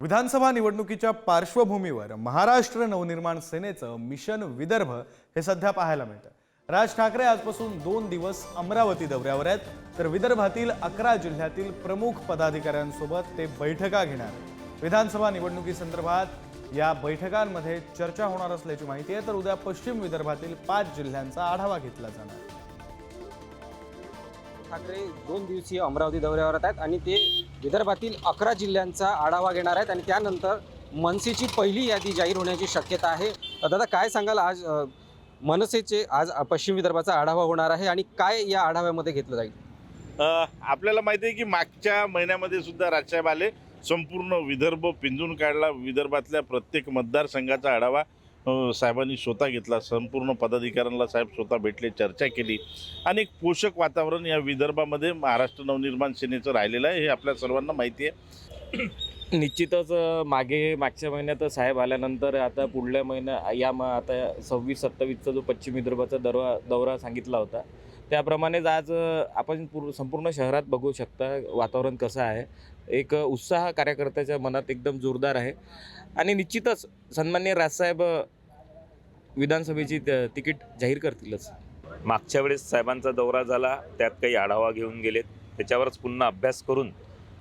विधानसभा निवडणुकीच्या पार्श्वभूमीवर महाराष्ट्र नवनिर्माण सेनेचं मिशन विदर्भ हे सध्या पाहायला मिळतं. राज ठाकरे आजपासून दोन दिवस अमरावती दौऱ्यावर आहेत. तर विदर्भातील अकरा जिल्ह्यातील प्रमुख पदाधिकाऱ्यांसोबत ते बैठका घेणार आहेत. विधानसभा निवडणुकीसंदर्भात या बैठकांमध्ये चर्चा होणार असल्याची माहिती आहे. तर उद्या पश्चिम विदर्भातील पाच जिल्ह्यांचा आढावा घेतला जाणार ठाकरे दोन दिवसीय अमरावती दौऱ्यावर आहेत आणि ते विदर्भातील अकरा जिल्ह्यांचा आढावा घेणार आहेत आणि त्यानंतर मनसेची पहिली यादी जाहीर होण्याची शक्यता आहे. दादा काय सांगाल? आज मनसेचे आज पश्चिम विदर्भाचा आढावा होणार आहे आणि काय या आढाव्यामध्ये घेतलं जाईल? आपल्याला माहिती आहे की मागच्या महिन्यामध्ये सुद्धा राजसाहेब आले. संपूर्ण विदर्भ पिंजून काढला. विदर्भातल्या प्रत्येक मतदारसंघाचा आढावा. साहेबांनी स्वतः घेतला. संपूर्ण पदाधिकाऱ्यांना साहेब स्वतः भेटले चर्चा केली. आणि एक पोषक वातावरण या विदर्भामध्ये महाराष्ट्र नवनिर्माण सेनेचं राहिलेलं आहे हे आपल्या सर्वांना माहिती आहे. निश्चितच मागे मागच्या महिन्यात साहेब आल्यानंतर आता पुढल्या महिन्या या म आता सव्वीस सत्तावीसचा जो पश्चिम विदर्भाचा दरवा दौरा सांगितला होता त्याप्रमाणेच आज आपण पूर संपूर्ण शहरात बघू शकता वातावरण कसं आहे. एक उत्साह कार्यकर्त्याच्या मनात एकदम जोरदार आहे. आणि निश्चितच सन्मान्य राजसाहेब विधानसभेची त- तिकीट जाहीर करतीलच. मागच्या वेळेस साहेबांचा दौरा झाला त्यात काही आढावा घेऊन गेलेत. त्याच्यावरच पुन्हा अभ्यास करून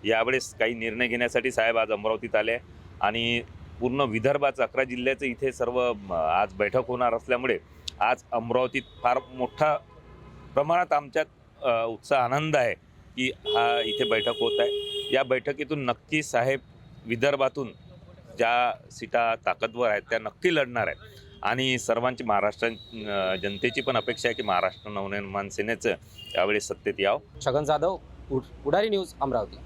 यावेळेस काही निर्णय घेण्यासाठी साहेब आज अमरावतीत आले आणि पूर्ण विदर्भाचं अकरा जिल्ह्याचं इथे सर्व आज बैठक होणार असल्यामुळे आज अमरावतीत फार मोठा प्रमाणात आमच्यात उत्साह आनंद आहे की हा इथे बैठक होत आहे. या बैठकीतून नक्की साहेब विदर्भातून ज्या सीटा ताकदवर आहेत त्या नक्की लढणार आहेत. आणि सर्वांची महाराष्ट्र जनतेची पण अपेक्षा आहे की महाराष्ट्र नवनिर्माण सेनेचं यावेळी सत्तेत यावं. छगन जाधव उड- Udari news Amravati.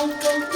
Thank you.